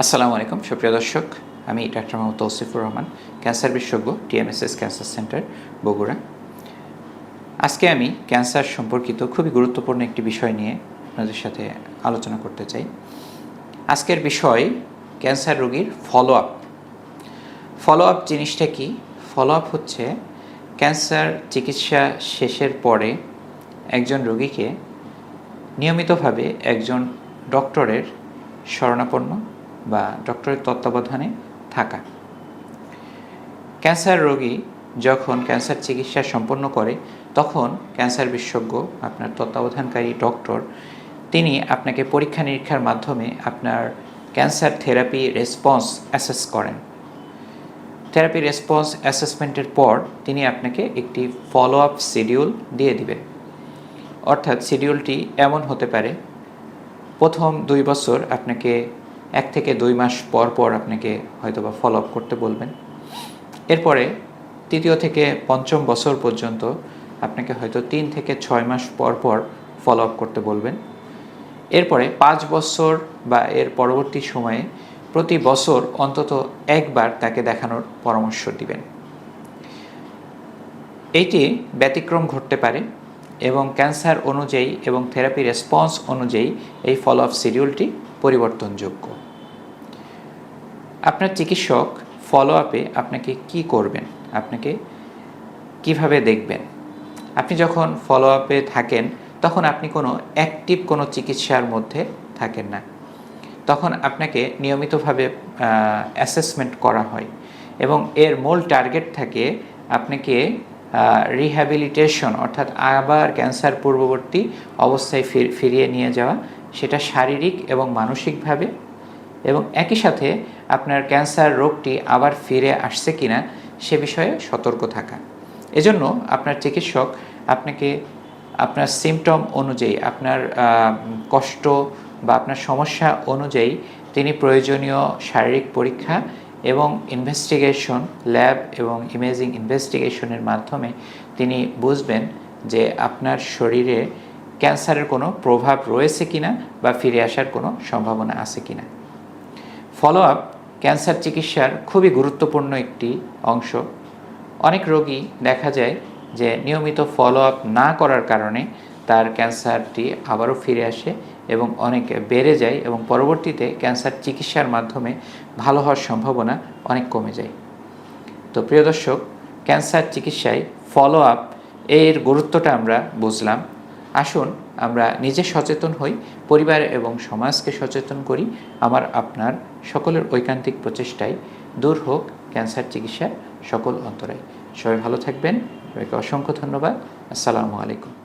আসসালামু আলাইকুম, সুপ্রিয় দর্শক। আমি ডাক্তার মোহাম্মদ তৌসিফুর রহমান, ক্যান্সার বিশেষজ্ঞ, টিএমএসএস ক্যান্সার সেন্টার, বগুড়া। আজকে আমি ক্যান্সার সম্পর্কিত খুবই গুরুত্বপূর্ণ একটি বিষয় নিয়ে আপনাদের সাথে আলোচনা করতে চাই। আজকের বিষয় ক্যান্সার রোগীর ফলো আপ ফলো আপ জিনিসটা কি? ফলো আপ হচ্ছে ক্যান্সার চিকিৎসা শেষের পরে একজন রোগীকে নিয়মিতভাবে একজন ডক্টরের শরণাপন্ন বা ডক্টরের তত্ত্বাবধানে থাকা। ক্যান্সার রোগী যখন ক্যান্সার চিকিৎসা সম্পন্ন করে, তখন ক্যান্সার বিশেষজ্ঞ, আপনার তত্ত্বাবধানকারী ডক্টর, তিনি আপনাকে পরীক্ষা নিরীক্ষার মাধ্যমে আপনার ক্যান্সার থেরাপি রেসপন্স অ্যাসেস করেন। থেরাপি রেসপন্স অ্যাসেসমেন্টের পর তিনি আপনাকে একটি ফলো আপ শিডিউল দিয়ে দিবেন। অর্থাৎ শিডিউলটি এমন হতে পারে, প্রথম দুই বছর আপনাকে এক থেকে দুই মাস পর পর আপনাকে হয়তোবা ফলো আপ করতে বলবেন। এরপরে তৃতীয় থেকে পঞ্চম বছর পর্যন্ত আপনাকে হয়তো তিন থেকে ছয় মাস পর পর ফলো আপ করতে বলবেন। এরপরে পাঁচ বছর বা এর পরবর্তী সময়ে প্রতি বছর অন্তত একবার তাকে দেখানোর পরামর্শ দিবেন। এইটি ব্যতিক্রম ঘটতে পারে এবং ক্যান্সার অনুযায়ী এবং থেরাপি রেসপন্স অনুযায়ী এই ফলো আপ শিডিউলটি পরিবর্তনযোগ্য। আপনার চিকিৎসক ফলো আপে আপনাকে কি করবেন? আপনাকে কীভাবে দেখবেন? আপনি যখন ফলো আপে থাকেন, তখন আপনি কোনো অ্যাক্টিভ কোনো চিকিৎসার মধ্যে থাকেন না। তখন আপনাকে নিয়মিতভাবে অ্যাসেসমেন্ট করা হয় এবং এর মূল টার্গেট থাকে আপনাকে রিহ্যাবিলিটেশন অর্থাৎ আবার ক্যান্সার পূর্ববর্তী অবস্থায় ফিরিয়ে নিয়ে যাওয়া সেটা শারীরিক এবং মানসিকভাবে এবং একই সাথে আপনার ক্যান্সার রোগটি আবার ফিরে আসছে কিনা সে বিষয়ে সতর্ক থাকা। এজন্য আপনার চিকিৎসক আপনাকে আপনার সিমটম অনুযায়ী, আপনার কষ্ট বা আপনার সমস্যা অনুযায়ী তিনি প্রয়োজনীয় শারীরিক পরীক্ষা এবং ইনভেস্টিগেশন ল্যাব এবং ইমেজিং ইনভেস্টিগেশনের মাধ্যমে তিনি বুঝবেন যে আপনার শরীরে ক্যান্সারের কোনো প্রভাব রয়েছে কিনা বা ফিরে আসার কোনো সম্ভাবনা আছে কিনা। ফলো আপ ক্যান্সার চিকিৎসার খুবই গুরুত্বপূর্ণ একটি অংশ। অনেক রোগী দেখা যায় যে নিয়মিত ফলো আপ না করার কারণে তার ক্যান্সারটি আবারও ফিরে আসে এবং অনেক বেড়ে যায় এবং পরবর্তীতে ক্যান্সার চিকিৎসার মাধ্যমে ভালো হওয়ার সম্ভাবনা অনেক কমে যায়। তো প্রিয় দর্শক, ক্যান্সার চিকিৎসায় ফলো আপ এর গুরুত্বটা আমরা বুঝলাম। আসুন, আমরা নিজে সচেতন হই, পরিবার এবং সমাজকে সচেতন করি। আমার, আপনার সকলের ঐকান্তিক প্রচেষ্টায় দূর হোক ক্যান্সার চিকিৎসার সকল অন্তরায়। সবাই ভালো থাকবেন। সবাইকে অসংখ্য ধন্যবাদ। আসসালামু আলাইকুম।